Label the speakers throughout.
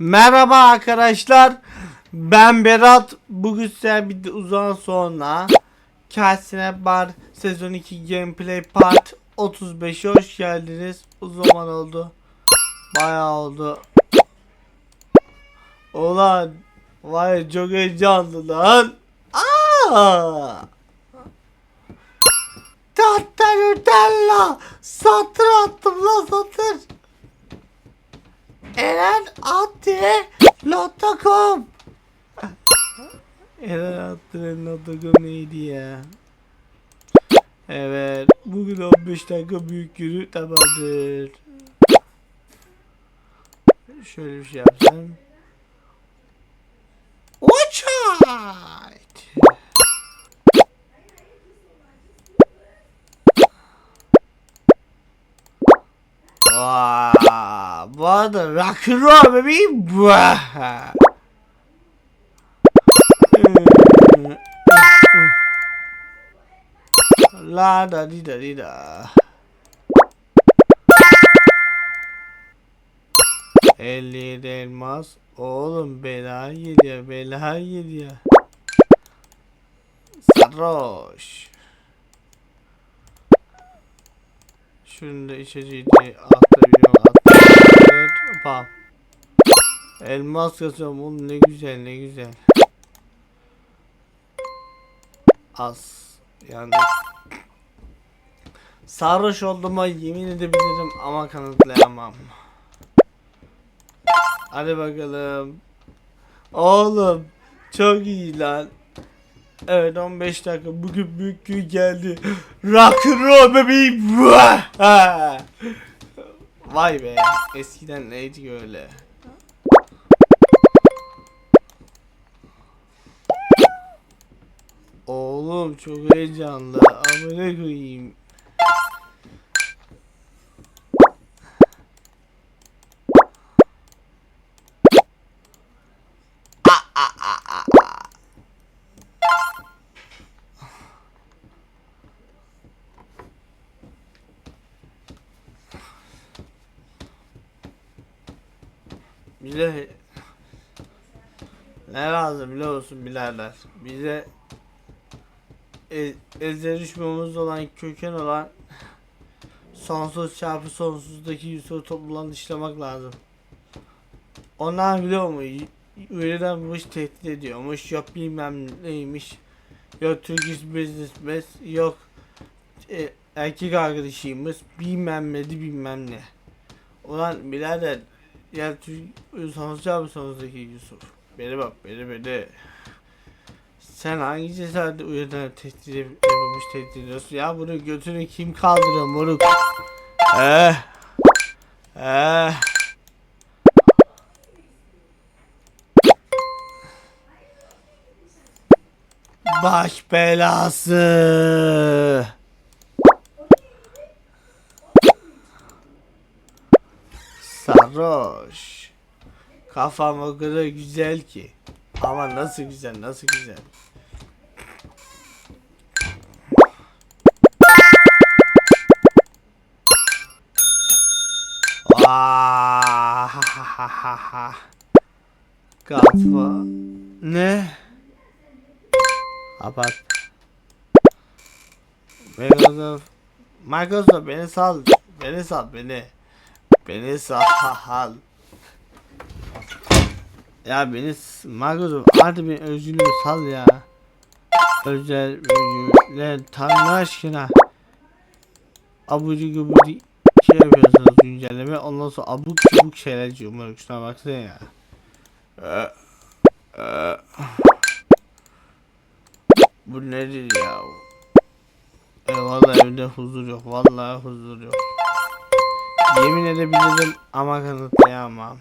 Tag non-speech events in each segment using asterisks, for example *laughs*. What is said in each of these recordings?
Speaker 1: Merhaba arkadaşlar. Ben Berat. Bugün size bir uzun sonra Kendisine Bar Sezon 2 Gameplay Part 35'e hoş geldiniz. Uzun zaman oldu. Bayağı oldu. Ulan vay çok heyecanlı lan. Aa! Tahta Nutella Satır attım lan satır Eren Ati Lotta.com Eren Ati Lotta.com neydi ya? Evet bugün 15 dakika büyük yürü tamamdır. Şöyle bir şey yapsam Uçayt Vaa, bu arada rock'n'roll bebeğim. La da di da di da. Elli elmas. Oğlum bela geliyor, bela geliyor. Sarhoş. Şunu da içeceği altta Bam. Elmas yazıyorum oğlum ne güzel ne güzel. Az. Yani sarhoş olduğuma yemin edebilirim ama kanıtlayamam. Hadi bakalım. Oğlum çok iyi lan. Evet 15 dakika bugün büyük gün geldi. Rock'n'roll bebeğim. Vay be eskiden neydi öyle. Oğlum çok heyecanlı. Amına koyayım. Bize ne lazım biliyor musun birader? Bize e, olan köken olan sonsuz çarpı sonsuzdaki yüzü toplulan işlemek lazım. Onlar biliyor mu? Öyledenmiş tehdit ediyormuş. Yok bilmem neymiş. Yok Turkish business yok e, erkek arkadaşıymış bilmem ne bilmem ne. Ulan birader ya sonuçta abi sonuçtaki Yusuf. Beni bak beni beni. Sen hangi cesaretle uyarıdan tehdit yapılmış tehdit ediyorsun? Ya bunu götünü kim kaldırıyor moruk? Eh. Eh. Baş belası. Sarhoş. Kafam o kadar güzel ki. Ama nasıl güzel, nasıl güzel. Vaaaaaaah. Kafa. Ne? Kapat. Microsoft. Microsoft beni sal. Beni sal beni. Beni sal. Ya beni artık beni özgürlüğü sal ya. Özel özgürlükler tanrı aşkına. Abucu gubucu şey yapıyorsunuz güncelleme ondan sonra abuk sabuk şeyler diyor. Umarım şuna baksana ya. Bu nedir ya? E vallahi evde huzur yok. Vallahi huzur yok. Yemin edebilirim ama kanıtlayamam.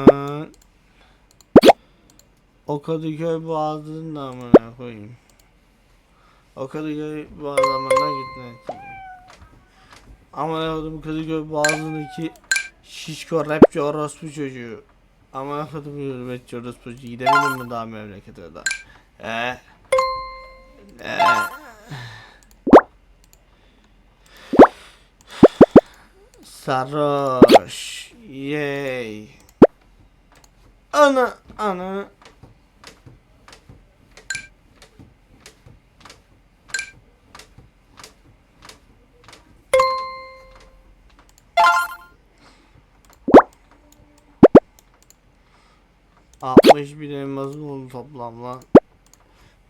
Speaker 1: Aa, O Kadıköy boğazının da amına koyayım. O Kadıköy boğazlarından gitmek. Ama ne oldu Kadıköy boğazındaki şişko rapçi orospu çocuğu. Ama ne oldu bu hürmetçi orospu çocuğu gidemedim mi daha memlekete daha? Eee? Eee? Sarhoş. Yay. Ana ana. Altmış bin elmasım oldu toplam lan.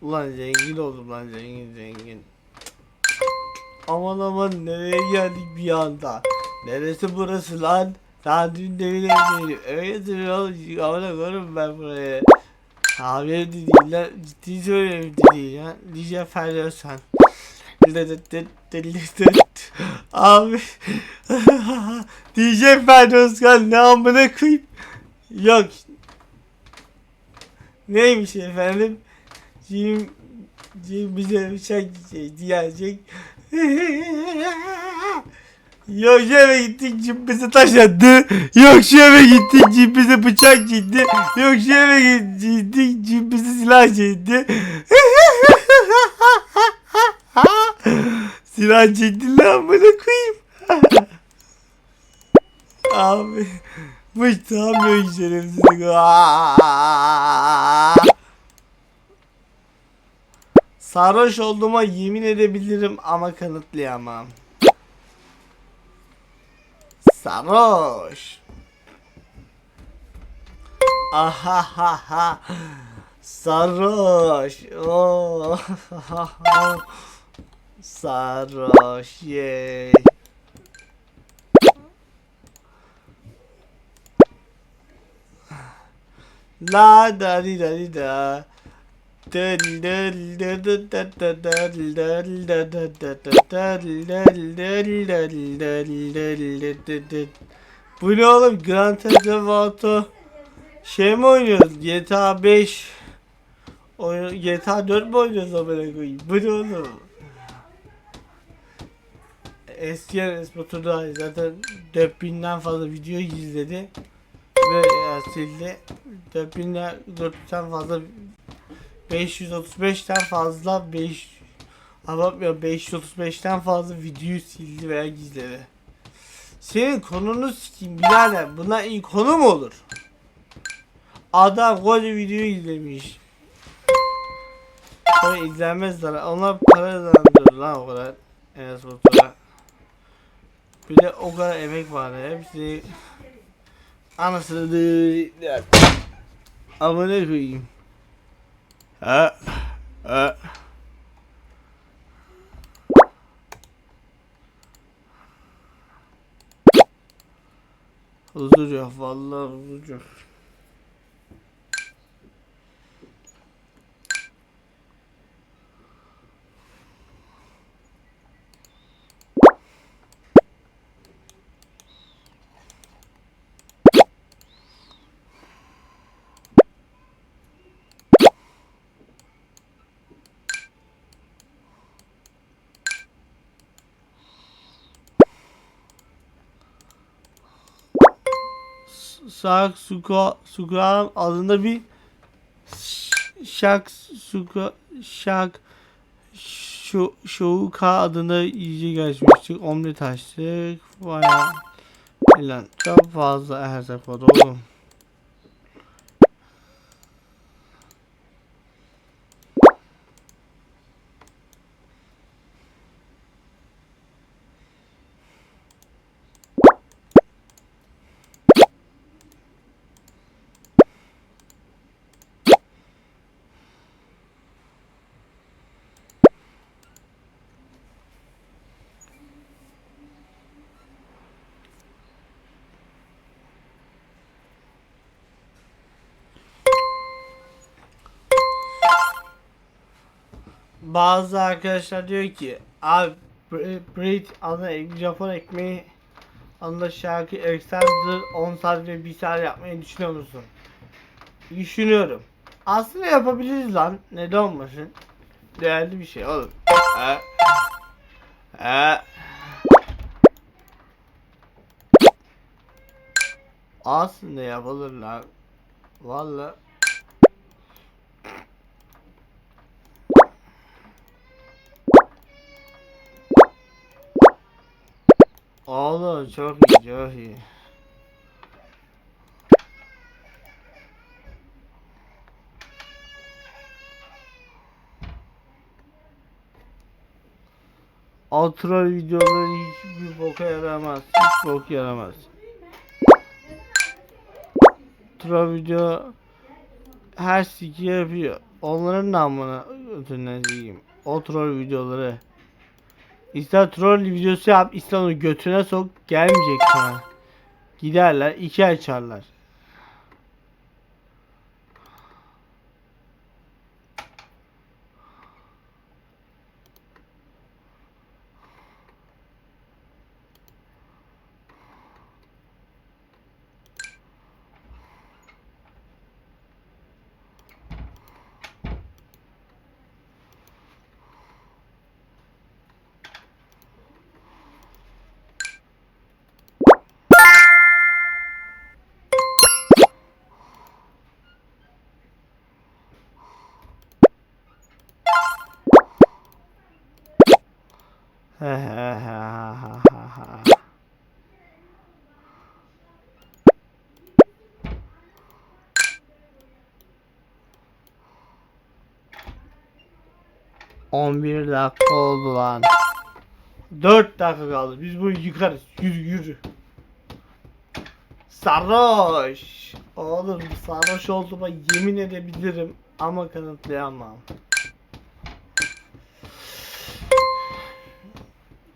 Speaker 1: Ulan zengin oldum lan zengin zengin. Aman aman nereye geldik bir anda? Neresi burası lan? Daha dün devine değilim. Öyle duruyor. Aman koyarım ben buraya. Abi evde değil lan. Ciddi söylüyorum değil ya. Lice Ferdosan. Abi *laughs* DJ Ferdoskan ne amına koyayım Yok Neymiş efendim Cim Cim bize bıçak şey diyecek *laughs* Yok şu eve gittik cim bize taş attı Yok şu eve gittik cim bize bıçak çekti Yok şu eve gittik cim bize silah çekti *laughs* Silah çekti lan bana koyayım *laughs* Abi tam yok şerefsizlik! Sarhoş olduğuma yemin edebilirim ama kanıtlayamam. Sarhoş. Ahahaha. Sarhoş. Oh. Sarhoş. Yay. La da di da di da. Bu ne oğlum? Grand Theft Auto şey mi oynuyoruz? GTA 5 Oyun, GTA 4 mi oynuyoruz amına koyayım? Bu ne oğlum? Eski Espor'da zaten 4000'den fazla video izledi ve e, sildi. 4000'den 400'den fazla 535'ten fazla 5 Abartmıyorum 535'ten fazla videoyu sildi veya gizledi. Senin konunu sikeyim birader. Buna iyi konu mu olur? Adam koca videoyu izlemiş. Sonra izlenmezler. Onlar para kazandırır lan o kadar. Enes Batur'a. Bir de o kadar emek var. Hepsi anasını da Amına koyayım. Huzur yok vallahi huzur. Sak Suka Suka adında bir Şak Suka Şak şu Şouka adında iyice geçmiştik. Omlet açtık. Baya Lan çok fazla erzak var oğlum. Bazı arkadaşlar diyor ki abi Brit adına Japon ekmeği adında şarkı Alexander 10 saat ve 1 saat yapmayı düşünüyor musun? Düşünüyorum. Aslında yapabiliriz lan. Neden olmasın? Değerli bir şey oğlum. Ha. Ha. Aslında yapılır lan. Vallahi Oğlum çok iyi çok iyi. Outro videoları hiçbir boka yaramaz. Hiç bok yaramaz. Outro video her siki yapıyor. Onların namına ötünden diyeyim. Outro videoları. İster troll videosu yap, onu götüne sok, gelmeyecek sana. Giderler, iki ay On bir dakika oldu lan. Dört dakika kaldı. Biz bunu yıkarız. Yürü yürü. Sarhoş. Oğlum sarhoş olduğuma yemin edebilirim ama kanıtlayamam.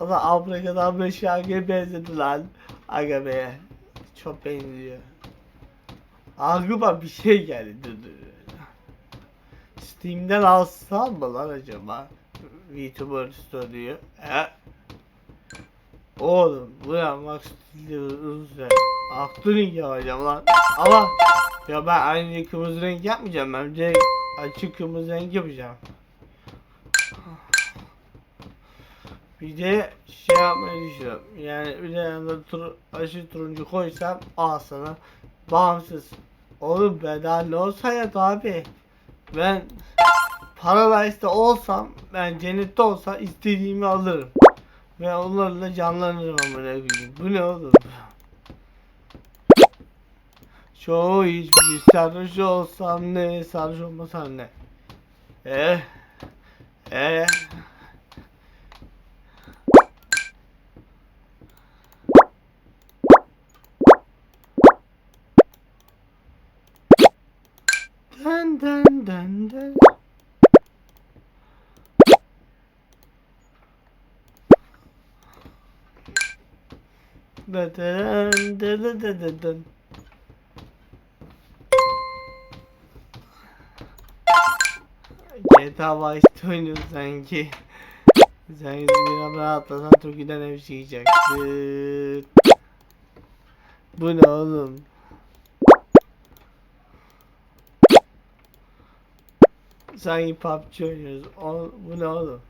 Speaker 1: Ama Abracadabra şarkıya benzedi lan. Aga be. Çok benziyor. Aklıma bir şey geldi. Dur dur. Steam'den alsam mı lan acaba? VTuber Studio. E? Oğlum bu yapmak stili uzun. Aklını yapacağım lan. Ama ya ben aynı kırmızı renk yapmayacağım. Ben direkt açık kırmızı renk yapacağım. Bir de şey yapmayı düşünüyorum. Yani bir de yanında tur, aşı turuncu koysam al sana bağımsız. Oğlum bedava olsa ya abi. Ben Paradise'da olsam, ben cennette olsa istediğimi alırım. Ve onlarla canlanırım amına koyayım. Bu ne oğlum? Çoğu hiçbir şey sarhoş olsam ne, sarhoş olmasam ne? Eh, eh. Dın GTA Vice'de oynuyoruz sanki. Sen yüzü bir haber atlasan Türkiye'den ev şey. Bu ne oğlum? Sanki PUBG oynuyoruz. O, bu ne oğlum?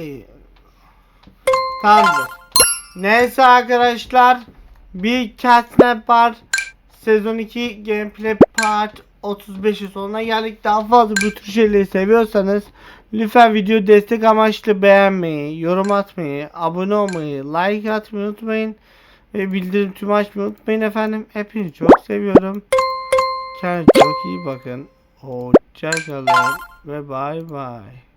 Speaker 1: İyi. Tamamdır. Neyse arkadaşlar. Bir Catnap var. Sezon 2 Gameplay Part 35'in sonuna geldik. Daha fazla bu tür şeyleri seviyorsanız lütfen video destek amaçlı beğenmeyi, yorum atmayı, abone olmayı, like atmayı unutmayın. Ve bildirim tümü açmayı unutmayın efendim. Hepinizi çok seviyorum. Kendinize çok iyi bakın. Hoşçakalın ve bay bay.